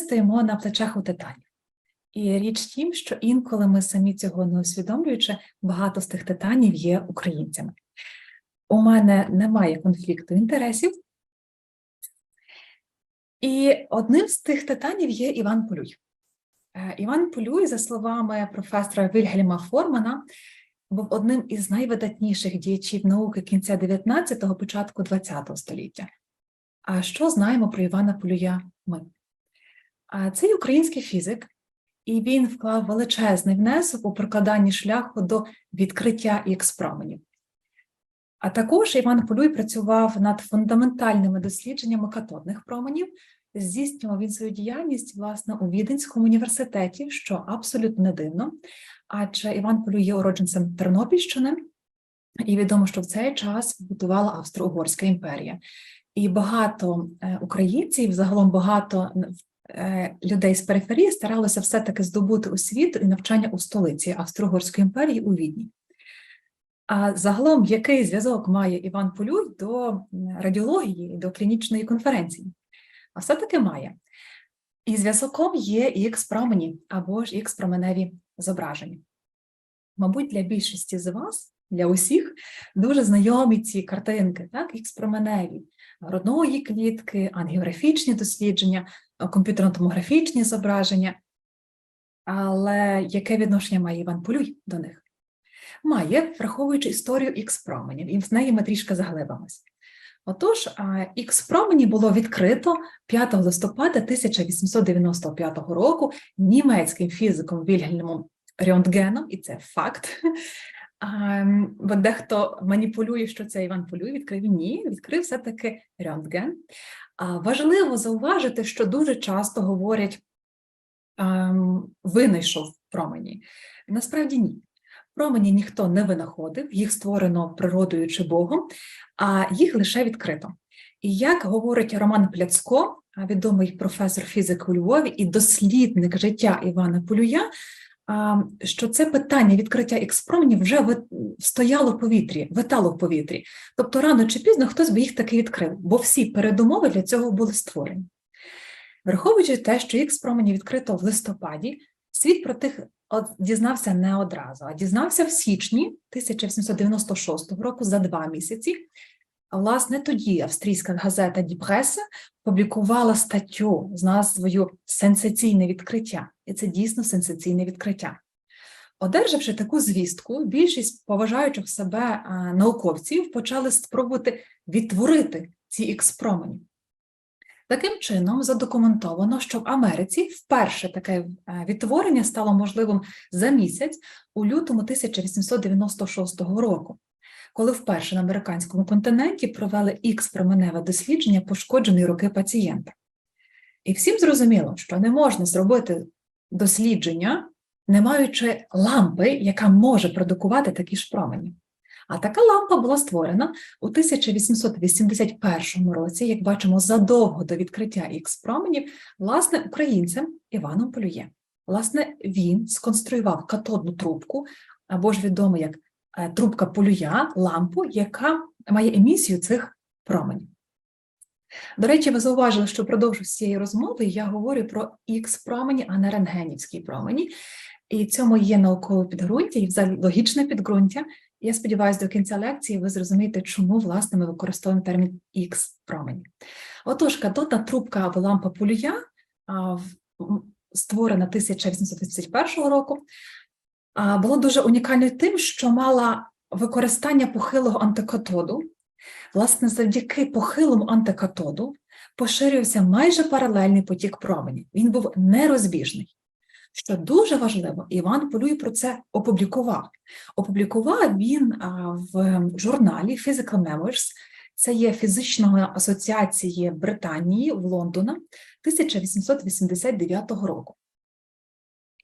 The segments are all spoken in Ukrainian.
стоїмо на плечах у титанів. І річ тім, що інколи ми самі цього не усвідомлюючи, багато з тих титанів є українцями. У мене немає конфлікту інтересів. І одним з тих титанів є Іван Полюй. Е, Іван Полюй, за словами професора Вільгельма Формана, був одним із найвидатніших діячів науки кінця 19-го, початку 20-го століття. А що знаємо про Івана Полюя ми? Цей український фізик, і він вклав величезний внесок у прокладанні шляху до відкриття ікс-променів. А також Іван Полюй працював над фундаментальними дослідженнями катодних променів, здійснював він свою діяльність власне у Віденському університеті, що абсолютно не дивно, адже Іван Полюй є уродженцем Тернопільщини, і відомо, що в цей час будувала Австро-Угорська імперія. І багато е, українців, загалом багато людей з периферії старалися все-таки здобути освіту і навчання у столиці Австро-Угорської імперії у Відні. А загалом, який зв'язок має Іван Полюй до радіології, до клінічної конференції? А все-таки має. І зв'язком є ікс-промені або ж ікс-променеві зображення. Мабуть, для більшості з вас, для усіх, дуже знайомі ці картинки, так, ікс-променеві, грудної клітки, ангіографічні дослідження, комп'ютерно-томографічні зображення. Але яке відношення має Іван Полюй до них? Має, враховуючи історію ікс-променів, і в неї ми трішки заглибимось. Отож, ікс-промені було відкрито 5 листопада 1895 року німецьким фізиком Вільгельмом Рьонтгеном, і це факт. Бо дехто маніпулює, що це Іван Полюй, відкрив ні, відкрив все-таки Рьонтген. Важливо зауважити, що дуже часто говорять винайшов промені. Насправді ні. Промені ніхто не винаходив, їх створено природою чи Богом, а їх лише відкрито. І як говорить Роман Пляцко, відомий професор фізики у Львові і дослідник життя Івана Полюя, що це питання відкриття ікс-променів вже стояло в повітрі, витало в повітрі. Тобто рано чи пізно хтось би їх таки відкрив, бо всі передумови для цього були створені. Враховуючи те, що ікс-промені відкрито в листопаді, світ про тих дізнався не одразу, а дізнався в січні 1796 року за два місяці. Власне тоді австрійська газета Діпреса публікувала статтю з назвою Сенсаційне відкриття, і це дійсно сенсаційне відкриття. Одержавши таку звістку, більшість поважаючих себе науковців почали спробувати відтворити ці ікс-промені. Таким чином, задокументовано, що в Америці вперше таке відтворення стало можливим за місяць у лютому 1896 року, коли вперше на американському континенті провели ікс-променеве дослідження пошкодженої руки пацієнта. І всім зрозуміло, що не можна зробити дослідження, не маючи лампи, яка може продукувати такі ж промені. А така лампа була створена у 1881 році, як бачимо, задовго до відкриття ікс-променів, власне, українцем Іваном Полює. Власне, він сконструював катодну трубку, або ж відомо як трубка полюя, лампу, яка має емісію цих променів. До речі, ви зауважили, що впродовж цієї розмови я говорю про ікс-промені, а не рентгенівські промені. І цьому є наукове підґрунтя і взагалі логічне підґрунтя, я сподіваюся, до кінця лекції ви зрозумієте, чому власне ми використовуємо термін X промені. Отож, катодна трубка або лампа полюя, створена 1881 року, була дуже унікальною тим, що мала використання похилого антикатоду. Власне, завдяки похилому антикатоду поширювався майже паралельний потік променів. Він був нерозбіжний. Що дуже важливо, Іван Полюй про це опублікував. Опублікував він в журналі Physical Memoirs, це є фізичної асоціації Британії в Лондона 1889 року.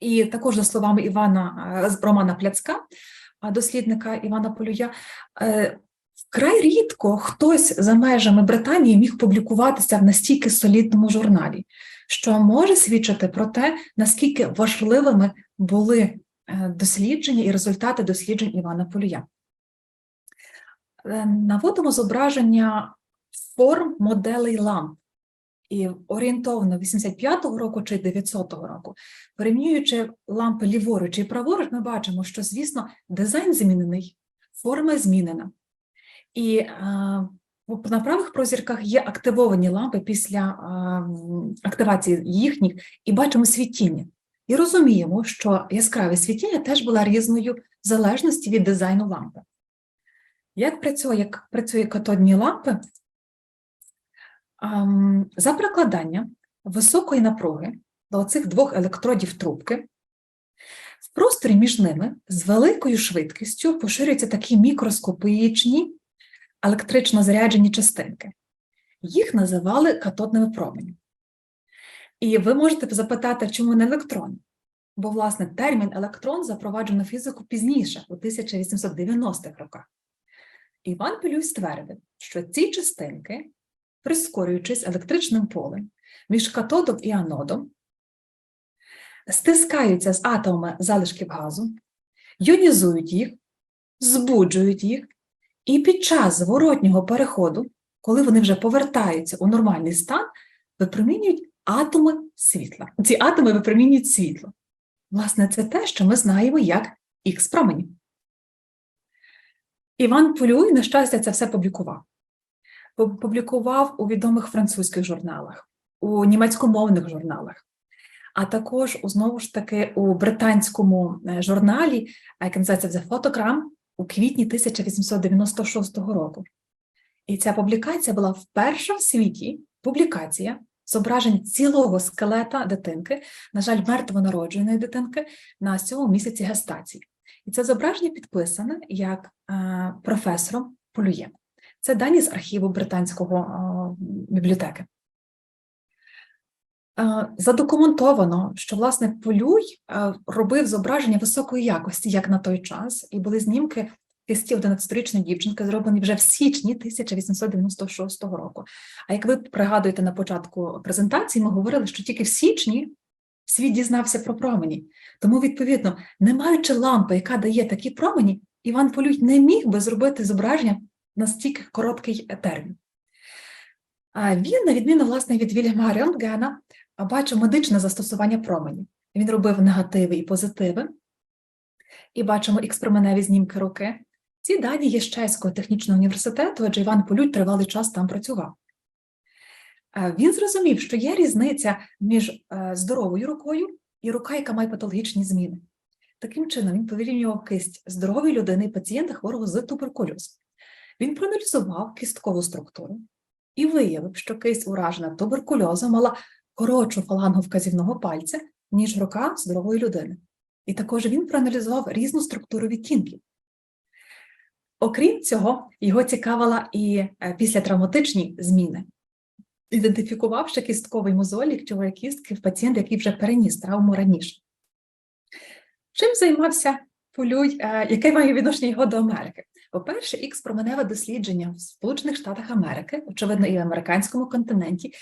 І також, за словами Івана Романа Пляцка, дослідника Івана Полюя, е, вкрай рідко хтось за межами Британії міг публікуватися в настільки солідному журналі що може свідчити про те, наскільки важливими були е, дослідження і результати досліджень Івана Полюя. Е, наводимо зображення форм моделей ламп. І орієнтовно 85-го року чи 900-го року, порівнюючи лампи ліворуч і праворуч, ми бачимо, що, звісно, дизайн змінений, форма змінена. І а, на правих прозірках є активовані лампи після а, активації їхніх, і бачимо світіння. І розуміємо, що яскраве світіння теж було різною в залежності від дизайну лампи. Як працює, як працює катодні лампи? За прикладання високої напруги до цих двох електродів трубки в просторі між ними з великою швидкістю поширюються такі мікроскопічні електрично заряджені частинки. Їх називали катодними променями. І ви можете запитати, чому не електрон? Бо, власне, термін електрон запроваджено фізику пізніше, у 1890-х роках. Іван Пілюй ствердив, що ці частинки, прискорюючись електричним полем між катодом і анодом, стискаються з атомами залишків газу, йонізують їх, збуджують їх, і під час зворотнього переходу, коли вони вже повертаються у нормальний стан, випромінюють атоми світла. Ці атоми випромінюють світло. Власне, це те, що ми знаємо як х промені. Іван Полюй, на щастя, це все публікував. Пу- Публікував у відомих французьких журналах, у німецькомовних журналах, а також знову ж таки у британському е, журналі, який називається The у квітні 1896 року. І ця публікація була вперше в світі публікація зображень цілого скелета дитинки, на жаль, мертвонародженої дитинки на сьомому місяці гестації. І це зображення підписане як е, професором Полює. Це дані з архіву британського бібліотеки. Задокументовано, що власне Полюй робив зображення високої якості, як на той час, і були знімки кисті 11-річної дівчинки, зроблені вже в січні 1896 року. А як ви пригадуєте на початку презентації, ми говорили, що тільки в січні світ дізнався про промені. Тому, відповідно, не маючи лампи, яка дає такі промені, Іван Полюй не міг би зробити зображення на стільки короткий термін. Він, на відміну власне від Вільяма Рентгена, бачив медичне застосування променів. Він робив негативи і позитиви, і бачимо експерименеві знімки руки. Ці дані є з Чеського технічного університету, адже Іван Полюй тривалий час там працював. Він зрозумів, що є різниця між е, здоровою рукою і рука, яка має патологічні зміни. Таким чином, він порівнював кисть здорової людини і пацієнта хворого з туберкульозом. Він проаналізував кісткову структуру і виявив, що кисть уражена туберкульозом мала коротшу фалангу вказівного пальця, ніж рука здорової людини. І також він проаналізував різну структуру відтінків. Окрім цього, його цікавила і е, післятравматичні зміни. Ідентифікував ще кістковий мозолік чоловік кістки в пацієнта, який вже переніс травму раніше. Чим займався Полюй, е, яке має відношення його до Америки? По-перше, ікс променеве дослідження в Сполучених Штатах Америки, очевидно, і в американському континенті,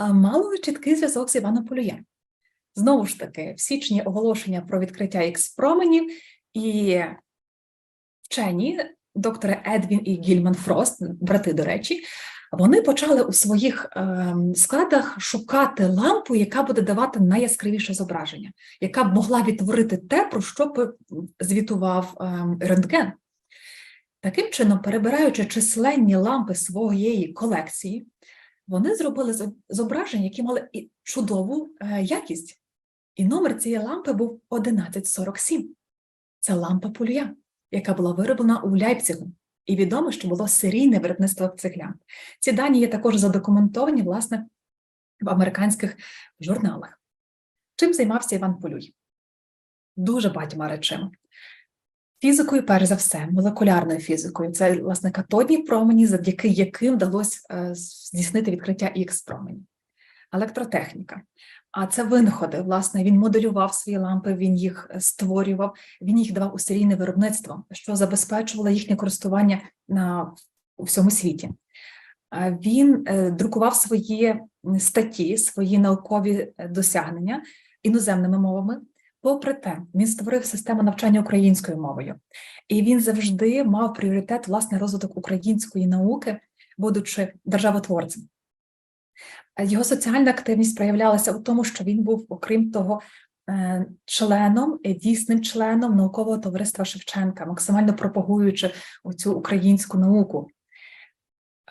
мало чіткий зв'язок з Іваном Полюєм. Знову ж таки, в січні оголошення про відкриття ікс променів і вчені, доктори Едвін і Гільман Фрост, брати, до речі, вони почали у своїх ем, складах шукати лампу, яка буде давати найяскравіше зображення, яка б могла відтворити те, про що звітував ем, рентген. Таким чином, перебираючи численні лампи своєї колекції, вони зробили зо- зображення, які мали і чудову е, якість. І номер цієї лампи був 1147. Це лампа Полюя, яка була вироблена у Ляйпцигу. І відомо, що було серійне виробництво цих ламп. Ці дані є також задокументовані, власне, в американських журналах. Чим займався Іван Полюй? Дуже багатьма речами. Фізикою, перш за все, молекулярною фізикою. Це, власне, катодні промені, завдяки яким вдалося е, здійснити відкриття х променів. Електротехніка. А це винаходи. Власне, він моделював свої лампи, він їх е, створював, він їх давав у серійне виробництво, що забезпечувало їхнє користування на у всьому світі. Він е, друкував свої статті, свої наукові досягнення іноземними мовами. Попри те, він створив систему навчання українською мовою, і він завжди мав пріоритет власне розвиток української науки, будучи державотворцем. Його соціальна активність проявлялася у тому, що він був, окрім того, е, членом, е, дійсним членом наукового товариства Шевченка, максимально пропагуючи цю українську науку.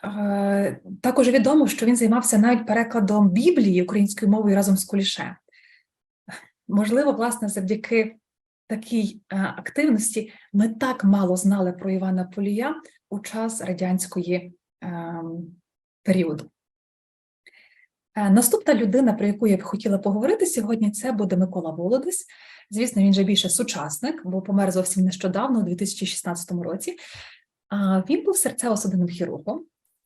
Е, Також відомо, що він займався навіть перекладом Біблії українською мовою разом з Куліше. Можливо, власне, завдяки такій е, активності ми так мало знали про Івана Полія у час радянської ем, періоду. Е, Наступна людина, про яку я б хотіла поговорити сьогодні, це буде Микола Володись. Звісно, він же більше сучасник, бо помер зовсім нещодавно, у 2016 році. Він був серцево-судинним хірургом.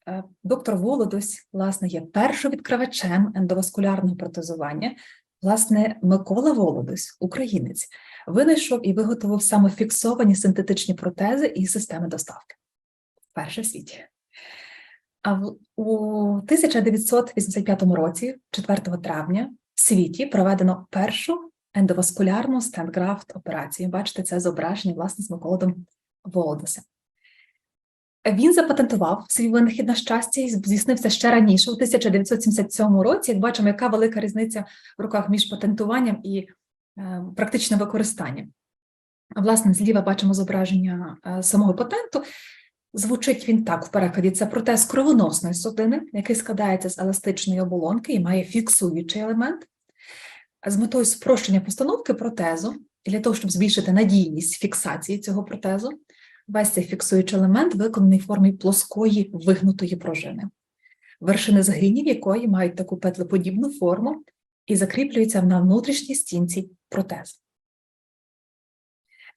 Е, Доктор Володось, власне, є першовідкривачем ендоваскулярного протезування. Власне, Микола Володось, українець, винайшов і виготовив саме фіксовані синтетичні протези і системи доставки. Вперше в світі. А у 1985 році, 4 травня, в світі проведено першу ендоваскулярну стендграфт операцію. Бачите, це зображення власне з Миколодом Володоса. Він запатентував свій винахід на щастя і здійснився ще раніше, у 1977 році. Як бачимо, яка велика різниця в руках між патентуванням і е, практичним використанням. Власне, зліва бачимо зображення е, самого патенту. Звучить він так в перекладі: це протез кровоносної судини, який складається з еластичної оболонки і має фіксуючий елемент. З метою спрощення постановки протезу, для того, щоб збільшити надійність фіксації цього протезу, весь цей фіксуючий елемент виконаний в формі плоскої вигнутої пружини, вершини згинів якої мають таку петлеподібну форму і закріплюються на внутрішній стінці протезу.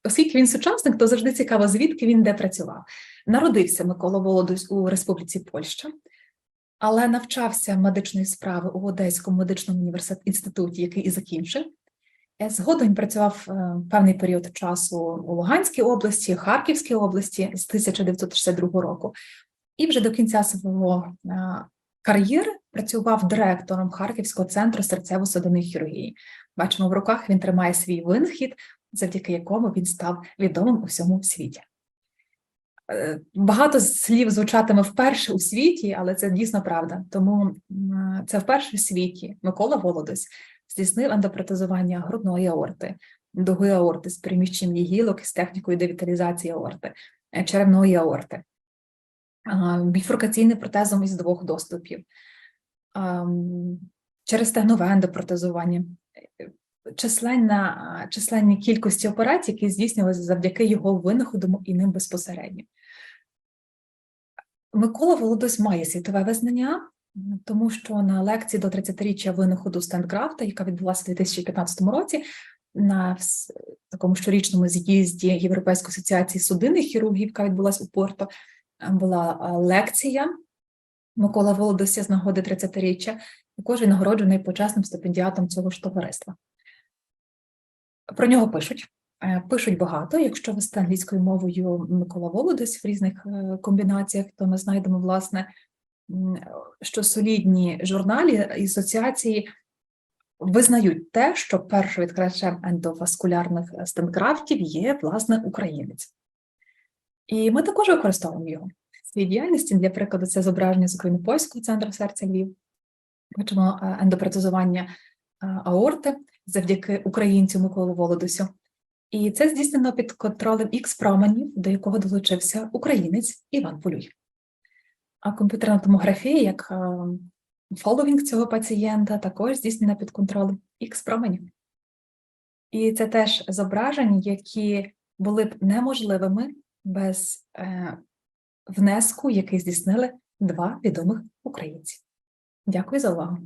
Оскільки він сучасник, то завжди цікаво, звідки він де працював. Народився Микола Володусь у Республіці Польща, але навчався медичної справи у Одеському медичному інституті, який і закінчив. Згодом працював е, певний період часу у Луганській області, Харківській області з 1962 року, і вже до кінця свого е, кар'єри працював директором Харківського центру серцево-судинної хірургії. Бачимо, в руках він тримає свій винахід, завдяки якому він став відомим у всьому світі. Е, Багато слів звучатиме вперше у світі, але це дійсно правда. Тому це вперше в світі Микола Володось здійснив ендопротезування грудної аорти, дуги аорти з переміщенням гілок з технікою девіталізації аорти, е, черевної аорти, біфуркаційним протезом із двох доступів, через стегнове ендопротезування. Численна, численні кількості операцій, які здійснювалися завдяки його винаходу і ним безпосередньо. Микола Володось має світове визнання, тому що на лекції до 30-річчя винаходу Стендкрафта, яка відбулася у 2015 році, на такому щорічному з'їзді Європейської асоціації судинних хірургів, яка відбулася у Порто, е, була е, лекція Микола Володося з нагоди 30-річчя, також він нагороджений почесним стипендіатом цього ж товариства. Про нього пишуть. Е, Пишуть багато. Якщо вести англійською мовою Микола Володось в різних е, комбінаціях, то ми знайдемо, власне, що солідні журналі і асоціації визнають те, що першовідкривачем ендоваскулярних е, стенкрафтів є, власне, українець. І ми також використовуємо його в своїй діяльності. Для прикладу, це зображення з Україно-Польського центру серця Львів. Бачимо е, ендопротезування е, аорти завдяки українцю Миколу Володусю. І це здійснено під контролем X променів, до якого долучився українець Іван Полюй. А комп'ютерна томографія, як фоловінг цього пацієнта, також здійснена під контролем X променів. І це теж зображення, які були б неможливими без е, внеску, який здійснили два відомих українці. Дякую за увагу.